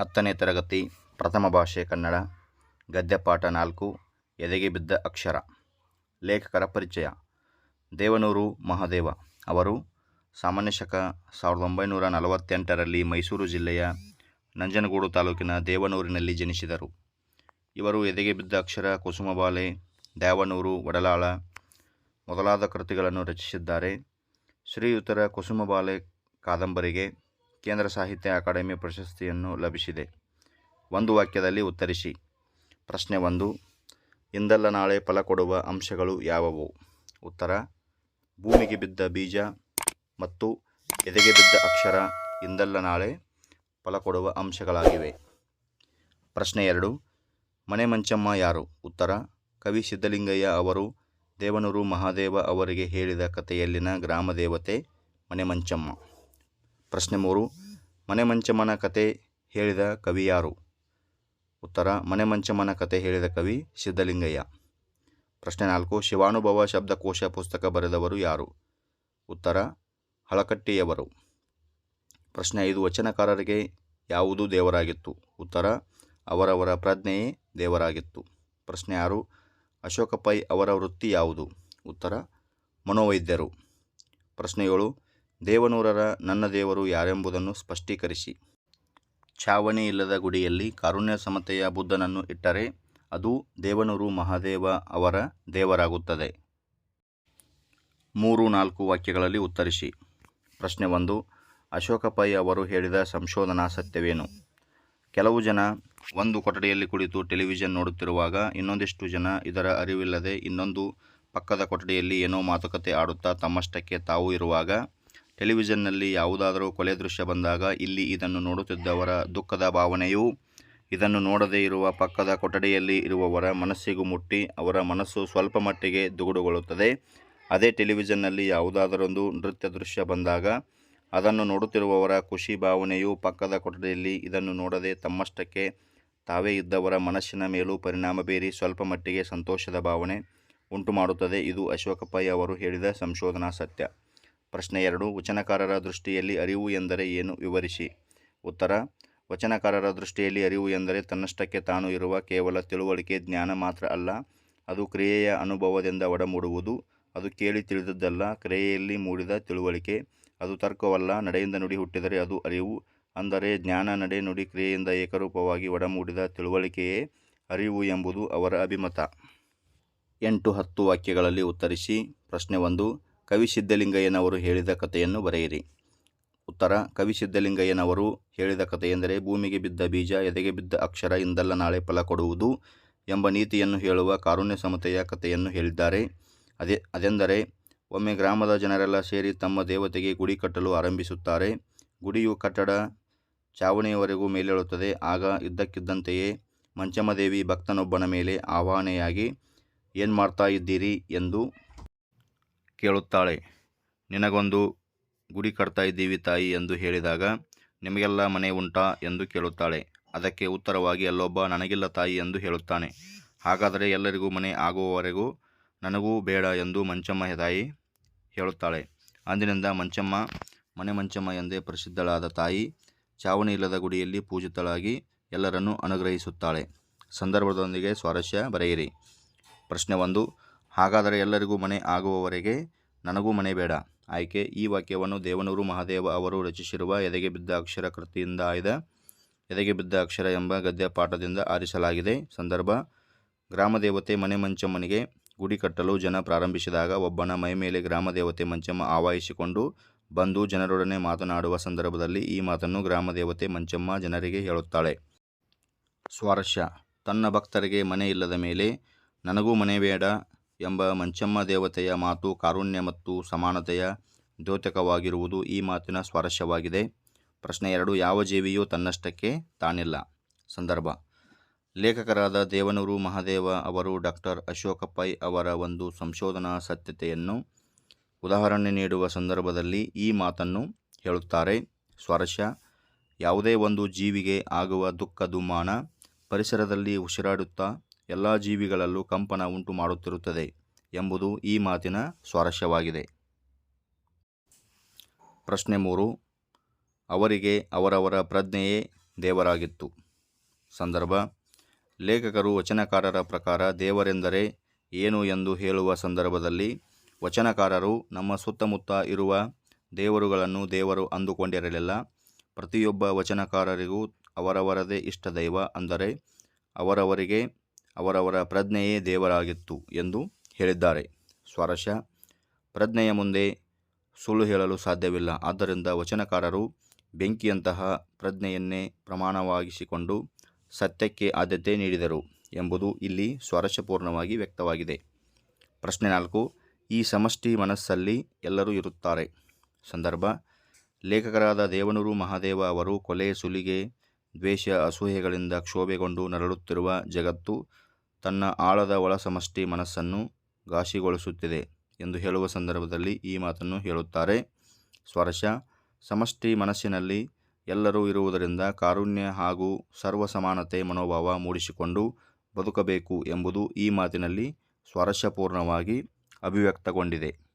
ಹತ್ತನೇ ತರಗತಿ, ಪ್ರಥಮ ಭಾಷೆ ಕನ್ನಡ, ಗದ್ಯಪಾಠ ನಾಲ್ಕು, ಎದೆಗೆ ಬಿದ್ದ ಅಕ್ಷರ, ಲೇಖಕರ ಪರಿಚಯ, ದೇವನೂರು ಮಹಾದೇವ ಅವರು ಸಾಮಾನ್ಯ ಶಕ ಸಾವಿರದ ಒಂಬೈನೂರ ನಲವತ್ತೆಂಟರಲ್ಲಿ ಮೈಸೂರು ಜಿಲ್ಲೆಯ ನಂಜನಗೂಡು ತಾಲೂಕಿನ ದೇವನೂರಿನಲ್ಲಿ ಜನಿಸಿದರು. ಇವರು ಎದೆಗೆ ಬಿದ್ದ ಅಕ್ಷರ, ಕುಸುಮಬಾಲೆ ದೇವನೂರು ಒಡಲಾಳ ಮೊದಲಾದ ಕೃತಿಗಳನ್ನು ರಚಿಸಿದ್ದಾರೆ. ಶ್ರೀಯುತರ ಕುಸುಮಬಾಲೆ ಕಾದಂಬರಿಗೆ ಕೇಂದ್ರ ಸಾಹಿತ್ಯ ಅಕಾಡೆಮಿ ಪ್ರಶಸ್ತಿಯನ್ನು ಲಭಿಸಿದೆ. ಒಂದು ವಾಕ್ಯದಲ್ಲಿ ಉತ್ತರಿಸಿ. ಪ್ರಶ್ನೆ ಒಂದು, ಇಂದಲ್ಲ ನಾಳೆ ಫಲ ಕೊಡುವ ಅಂಶಗಳು ಯಾವುವು? ಉತ್ತರ, ಭೂಮಿಗೆ ಬಿದ್ದ ಬೀಜ ಮತ್ತು ಎದೆಗೆ ಬಿದ್ದ ಅಕ್ಷರ ಇಂದಲ್ಲ ನಾಳೆ ಫಲ ಕೊಡುವ ಅಂಶಗಳಾಗಿವೆ. ಪ್ರಶ್ನೆ ಎರಡು, ಮನೆ ಮಂಚಮ್ಮ ಯಾರು? ಉತ್ತರ, ಕವಿ ಸಿದ್ದಲಿಂಗಯ್ಯ ಅವರು ದೇವನೂರು ಮಹಾದೇವ ಅವರಿಗೆ ಹೇಳಿದ ಕಥೆಯಲ್ಲಿನ ಗ್ರಾಮ ದೇವತೆ ಮನೆ ಮಂಚಮ್ಮ. ಪ್ರಶ್ನೆ ಮೂರು, ಮನೆ ಮಂಚಮನ ಕತೆ ಹೇಳಿದ ಕವಿ ಯಾರು? ಉತ್ತರ, ಮನೆ ಮಂಚಮನ ಕತೆ ಹೇಳಿದ ಕವಿ ಸಿದ್ಧಲಿಂಗಯ್ಯ. ಪ್ರಶ್ನೆ ನಾಲ್ಕು, ಶಿವಾನುಭವ ಶಬ್ದಕೋಶ ಪುಸ್ತಕ ಬರೆದವರು ಯಾರು? ಉತ್ತರ, ಹಳಕಟ್ಟಿಯವರು. ಪ್ರಶ್ನೆ ಐದು, ವಚನಕಾರರಿಗೆ ಯಾವುದು ದೇವರಾಗಿತ್ತು? ಉತ್ತರ, ಅವರವರ ಪ್ರಜ್ಞೆಯೇ ದೇವರಾಗಿತ್ತು. ಪ್ರಶ್ನೆ ಆರು ಅಶೋಕ ಪೈ ಅವರ ವೃತ್ತಿ ಯಾವುದು? ಉತ್ತರ, ಮನೋವೈದ್ಯರು. ಪ್ರಶ್ನೆ ಏಳು ದೇವನೂರರ ನನ್ನ ದೇವರು ಯಾರೆಂಬುದನ್ನು ಸ್ಪಷ್ಟೀಕರಿಸಿ. ಛಾವಣಿ ಇಲ್ಲದ ಗುಡಿಯಲ್ಲಿ ಕಾರುಣ್ಯ ಸಮತೆಯ ಬುದ್ಧನನ್ನು ಇಟ್ಟರೆ ಅದು ದೇವನೂರು ಮಹಾದೇವ ಅವರ ದೇವರಾಗುತ್ತದೆ. ಮೂರು ನಾಲ್ಕು ವಾಕ್ಯಗಳಲ್ಲಿ ಉತ್ತರಿಸಿ. ಪ್ರಶ್ನೆ ಒಂದು ಅಶೋಕ ಪೈ ಅವರು ಹೇಳಿದ ಸಂಶೋಧನಾ ಸತ್ಯವೇನು? ಕೆಲವು ಜನ ಒಂದು ಕೊಠಡಿಯಲ್ಲಿ ಕುಳಿತು ಟೆಲಿವಿಷನ್ ನೋಡುತ್ತಿರುವಾಗ ಇನ್ನೊಂದಿಷ್ಟು ಜನ ಇದರ ಅರಿವಿಲ್ಲದೆ ಇನ್ನೊಂದು ಪಕ್ಕದ ಕೊಠಡಿಯಲ್ಲಿ ಏನೋ ಮಾತುಕತೆ ಆಡುತ್ತಾ ತಮ್ಮಷ್ಟಕ್ಕೆ ತಾವು ಇರುವಾಗ ಟೆಲಿವಿಷನ್ನಲ್ಲಿ ಯಾವುದಾದರೂ ಕೊಲೆ ದೃಶ್ಯ ಬಂದಾಗ ಇಲ್ಲಿ ಇದನ್ನು ನೋಡುತ್ತಿದ್ದವರ ದುಃಖದ ಭಾವನೆಯು ಇದನ್ನು ನೋಡದೇ ಇರುವ ಪಕ್ಕದ ಕೊಠಡಿಯಲ್ಲಿ ಇರುವವರ ಮನಸ್ಸಿಗೂ ಮುಟ್ಟಿ ಅವರ ಮನಸ್ಸು ಸ್ವಲ್ಪ ಮಟ್ಟಿಗೆ ದುಗುಡುಗೊಳ್ಳುತ್ತದೆ. ಅದೇ ಟೆಲಿವಿಷನ್ನಲ್ಲಿ ಯಾವುದಾದರೊಂದು ನೃತ್ಯ ದೃಶ್ಯ ಬಂದಾಗ ಅದನ್ನು ನೋಡುತ್ತಿರುವವರ ಖುಷಿ ಭಾವನೆಯು ಪಕ್ಕದ ಕೊಠಡಿಯಲ್ಲಿ ಇದನ್ನು ನೋಡದೆ ತಮ್ಮಷ್ಟಕ್ಕೆ ತಾವೇ ಇದ್ದವರ ಮನಸ್ಸಿನ ಮೇಲೂ ಪರಿಣಾಮ ಬೀರಿ ಸ್ವಲ್ಪ ಮಟ್ಟಿಗೆ ಸಂತೋಷದ ಭಾವನೆ ಉಂಟು ಮಾಡುತ್ತದೆ ಇದು ಅಶೋಕಪ್ಪಯ್ಯ ಅವರು ಹೇಳಿದ ಸಂಶೋಧನಾ ಸತ್ಯ. ಪ್ರಶ್ನೆ ಎರಡು, ವಚನಕಾರರ ದೃಷ್ಟಿಯಲ್ಲಿ ಅರಿವು ಎಂದರೆ ಏನು? ವಿವರಿಸಿ. ಉತ್ತರ, ವಚನಕಾರರ ದೃಷ್ಟಿಯಲ್ಲಿ ಅರಿವು ಎಂದರೆ ತನ್ನಷ್ಟಕ್ಕೆ ತಾನು ಇರುವ ಕೇವಲ ತಿಳುವಳಿಕೆ, ಜ್ಞಾನ ಮಾತ್ರ ಅಲ್ಲ. ಅದು ಕ್ರಿಯೆಯ ಅನುಭವದಿಂದ ಒಡಮೂಡುವುದು. ಅದು ಕೇಳಿ ತಿಳಿದದ್ದಲ್ಲ, ಕ್ರಿಯೆಯಲ್ಲಿ ಮೂಡಿದ ತಿಳುವಳಿಕೆ. ಅದು ತರ್ಕವಲ್ಲ, ನಡೆಯಿಂದ ನುಡಿ ಹುಟ್ಟಿದರೆ ಅದು ಅರಿವು. ಅಂದರೆ ಜ್ಞಾನ, ನಡೆ, ನುಡಿ, ಕ್ರಿಯೆಯಿಂದ ಏಕರೂಪವಾಗಿ ಒಡಮೂಡಿದ ತಿಳುವಳಿಕೆಯೇ ಅರಿವು ಎಂಬುದು ಅವರ ಅಭಿಮತ. ಎಂಟು ಹತ್ತು ವಾಕ್ಯಗಳಲ್ಲಿ ಉತ್ತರಿಸಿ. ಪ್ರಶ್ನೆ ಒಂದು ಕವಿ ಸಿದ್ಧಲಿಂಗಯ್ಯನವರು ಹೇಳಿದ ಕಥೆಯನ್ನು ಬರೆಯಿರಿ. ಉತ್ತರ, ಕವಿ ಸಿದ್ಧಲಿಂಗಯ್ಯನವರು ಹೇಳಿದ ಕಥೆಯೆಂದರೆ, ಭೂಮಿಗೆ ಬಿದ್ದ ಬೀಜ, ಎದೆಗೆ ಬಿದ್ದ ಅಕ್ಷರ, ಇಂದಲ್ಲ ನಾಳೆ ಫಲ ಕೊಡುವುದು ಎಂಬ ನೀತಿಯನ್ನು ಹೇಳುವ ಕಾರುಣ್ಯ ಸಮತೆಯ ಕಥೆಯನ್ನು ಹೇಳಿದ್ದಾರೆ. ಅದೇ, ಅದೆಂದರೆ, ಒಮ್ಮೆ ಗ್ರಾಮದ ಜನರೆಲ್ಲ ಸೇರಿ ತಮ್ಮ ದೇವತೆಗೆ ಗುಡಿ ಕಟ್ಟಲು ಆರಂಭಿಸುತ್ತಾರೆ. ಗುಡಿಯು ಕಟ್ಟಡ ಚಾವಣಿಯವರೆಗೂ ಮೇಲೇಳುತ್ತದೆ. ಆಗ ಇದ್ದಕ್ಕಿದ್ದಂತೆಯೇ ಮಂಚಮ್ಮದೇವಿ ಭಕ್ತನೊಬ್ಬನ ಮೇಲೆ ಆವಾಹನೆಯಾಗಿ ಏನು ಮಾಡ್ತಾ ಇದ್ದೀರಿ? ಎಂದು ಕೇಳುತ್ತಾಳೆ, ನಿನಗೊಂದು ಗುಡಿ ಕಟ್ತಾ ಇದ್ದೀವಿ ತಾಯಿ ಎಂದು ಹೇಳಿದಾಗ, ನಿಮಗೆಲ್ಲ ಮನೆ ಉಂಟಾ ಎಂದು ಕೇಳುತ್ತಾಳೆ. ಅದಕ್ಕೆ ಉತ್ತರವಾಗಿ, ಅಲ್ಲೊಬ್ಬ ನನಗಿಲ್ಲ ತಾಯಿ ಎಂದು ಹೇಳುತ್ತಾನೆ. ಹಾಗಾದರೆ ಎಲ್ಲರಿಗೂ ಮನೆ ಆಗುವವರೆಗೂ ನನಗೂ ಬೇಡ ಎಂದು ಮಂಚಮ್ಮ ತಾಯಿ ಹೇಳುತ್ತಾಳೆ. ಅಂದಿನಿಂದ ಮಂಚಮ್ಮ, ಮನೆ ಮಂಚಮ್ಮ ಎಂದೇ ಪ್ರಸಿದ್ಧಳಾದ ತಾಯಿ ಚಾವಣಿ ಇಲ್ಲದ ಗುಡಿಯಲ್ಲಿ ಪೂಜಿತಳಾಗಿ ಎಲ್ಲರನ್ನು ಅನುಗ್ರಹಿಸುತ್ತಾಳೆ. ಸಂದರ್ಭದೊಂದಿಗೆ ಸ್ವಾರಸ್ಯ ಬರೆಯಿರಿ. ಪ್ರಶ್ನೆ ಒಂದು ಹಾಗಾದರೆ ಎಲ್ಲರಿಗೂ ಮನೆ ಆಗುವವರೆಗೆ ನನಗೂ ಮನೆ ಬೇಡ. ಆಯ್ಕೆ, ಈ ವಾಕ್ಯವನ್ನು ದೇವನೂರು ಮಹಾದೇವ ಅವರು ರಚಿಸಿರುವ ಎದೆಗೆ ಬಿದ್ದ ಅಕ್ಷರ ಕೃತಿಯಿಂದ ಆಯ್ದ, ಎದೆಗೆ ಬಿದ್ದ ಅಕ್ಷರ ಎಂಬ ಗದ್ಯ ಪಾಠದಿಂದ ಆರಿಸಲಾಗಿದೆ. ಸಂದರ್ಭ, ಗ್ರಾಮದೇವತೆ ಮನೆ ಮಂಚಮ್ಮನಿಗೆ ಗುಡಿ ಕಟ್ಟಲು ಜನ ಪ್ರಾರಂಭಿಸಿದಾಗ ಒಬ್ಬನ ಮೈಮೇಲೆ ಗ್ರಾಮದೇವತೆ ಮಂಚಮ್ಮ ಆವಾಹಿಸಿಕೊಂಡು ಬಂದು ಜನರೊಡನೆ ಮಾತನಾಡುವ ಸಂದರ್ಭದಲ್ಲಿ ಈ ಮಾತನ್ನು ಗ್ರಾಮದೇವತೆ ಮಂಚಮ್ಮ ಜನರಿಗೆ ಹೇಳುತ್ತಾಳೆ. ಸ್ವಾರಸ್ಯ, ತನ್ನ ಭಕ್ತರಿಗೆ ಮನೆ ಇಲ್ಲದ ಮೇಲೆ ನನಗೂ ಮನೆ ಬೇಡ ಎಂಬ ಮಂಚಮ್ಮ ದೇವತೆಯ ಮಾತು ಕಾರುಣ್ಯ ಮತ್ತು ಸಮಾನತೆಯ ದ್ಯೋತಕವಾಗಿರುವುದು ಈ ಮಾತಿನ ಸ್ವಾರಸ್ಯವಾಗಿದೆ ಪ್ರಶ್ನೆ ಎರಡು, ಯಾವ ಜೀವಿಯೂ ತನ್ನಷ್ಟಕ್ಕೆ ತಾನಿಲ್ಲ. ಸಂದರ್ಭ, ಲೇಖಕರಾದ ದೇವನೂರು ಮಹಾದೇವ ಅವರು ಡಾಕ್ಟರ್ ಅಶೋಕ ಪೈ ಅವರ ಒಂದು ಸಂಶೋಧನಾ ಸತ್ಯತೆಯನ್ನು ಉದಾಹರಣೆ ನೀಡುವ ಸಂದರ್ಭದಲ್ಲಿ ಈ ಮಾತನ್ನು ಹೇಳುತ್ತಾರೆ. ಸ್ವಾರಸ್ಯ ಯಾವುದೇ ಒಂದು ಜೀವಿಗೆ ಆಗುವ ದುಃಖ ದುಮ್ಮಾನ ಪರಿಸರದಲ್ಲಿ ಉಸಿರಾಡುತ್ತಾ ಎಲ್ಲ ಜೀವಿಗಳಲ್ಲೂ ಕಂಪನ ಉಂಟು ಮಾಡುತ್ತಿರುತ್ತದೆ ಎಂಬುದು ಈ ಮಾತಿನ ಸ್ವಾರಸ್ಯವಾಗಿದೆ. ಪ್ರಶ್ನೆ ಮೂರು, ಅವರಿಗೆ ಅವರವರ ಪ್ರಜ್ಞೆಯೇ ದೇವರಾಗಿತ್ತು. ಸಂದರ್ಭ, ಲೇಖಕರು ವಚನಕಾರರ ಪ್ರಕಾರ ದೇವರೆಂದರೆ ಏನು ಎಂದು ಹೇಳುವ ಸಂದರ್ಭದಲ್ಲಿ ವಚನಕಾರರು ನಮ್ಮ ಸುತ್ತಮುತ್ತ ಇರುವ ದೇವರುಗಳನ್ನು ದೇವರು ಅಂದುಕೊಂಡಿರಲಿಲ್ಲ. ಪ್ರತಿಯೊಬ್ಬ ವಚನಕಾರರಿಗೂ ಅವರವರದೇ ಇಷ್ಟ ದೈವ ಅಂದರೆ ಅವರವರಿಗೆ ಅವರವರ ಪ್ರಜ್ಞೆಯೇ ದೇವರಾಗಿತ್ತು ಎಂದು ಹೇಳಿದ್ದಾರೆ. ಸ್ವಾರಸ್ಯ, ಪ್ರಜ್ಞೆಯ ಮುಂದೆ ಸುಳ್ಳು ಹೇಳಲು ಸಾಧ್ಯವಿಲ್ಲ. ಆದ್ದರಿಂದ ವಚನಕಾರರು ಬೆಂಕಿಯಂತಹ ಪ್ರಜ್ಞೆಯನ್ನೇ ಪ್ರಮಾಣವಾಗಿಸಿಕೊಂಡು ಸತ್ಯಕ್ಕೆ ಆದ್ಯತೆ ನೀಡಿದರು ಎಂಬುದು ಇಲ್ಲಿ ಸ್ವಾರಸ್ಯಪೂರ್ಣವಾಗಿ ವ್ಯಕ್ತವಾಗಿದೆ. ಪ್ರಶ್ನೆ ನಾಲ್ಕು, ಈ ಸಮಷ್ಟಿ ಮನಸ್ಸಲ್ಲಿ ಎಲ್ಲರೂ ಇರುತ್ತಾರೆ. ಸಂದರ್ಭ, ಲೇಖಕರಾದ ದೇವನೂರು ಮಹಾದೇವ ಅವರು ಕೊಲೆ ಸುಲಿಗೆ ದ್ವೇಷ ಅಸೂಹೆಗಳಿಂದ ಕ್ಷೋಭೆಗೊಂಡು ನರಳುತ್ತಿರುವ ಜಗತ್ತು ತನ್ನ ಆಳದ ಒಳಸಮಷ್ಟಿ ಮನಸ್ಸನ್ನು ಘಾಸಿಗೊಳಿಸುತ್ತಿದೆ ಎಂದು ಹೇಳುವ ಸಂದರ್ಭದಲ್ಲಿ ಈ ಮಾತನ್ನು ಹೇಳುತ್ತಾರೆ. ಸ್ವರ್ಶ ಸಮಷ್ಟಿ ಮನಸ್ಸಿನಲ್ಲಿ ಎಲ್ಲರೂ ಇರುವುದರಿಂದ ಕಾರುಣ್ಯ ಹಾಗೂ ಸರ್ವ ಸಮಾನತೆ ಮನೋಭಾವ ಮೂಡಿಸಿಕೊಂಡು ಬದುಕಬೇಕು ಎಂಬುದು ಈ ಮಾತಿನಲ್ಲಿ ಸ್ವಾರಸ್ಯಪೂರ್ಣವಾಗಿ ಅಭಿವ್ಯಕ್ತಗೊಂಡಿದೆ.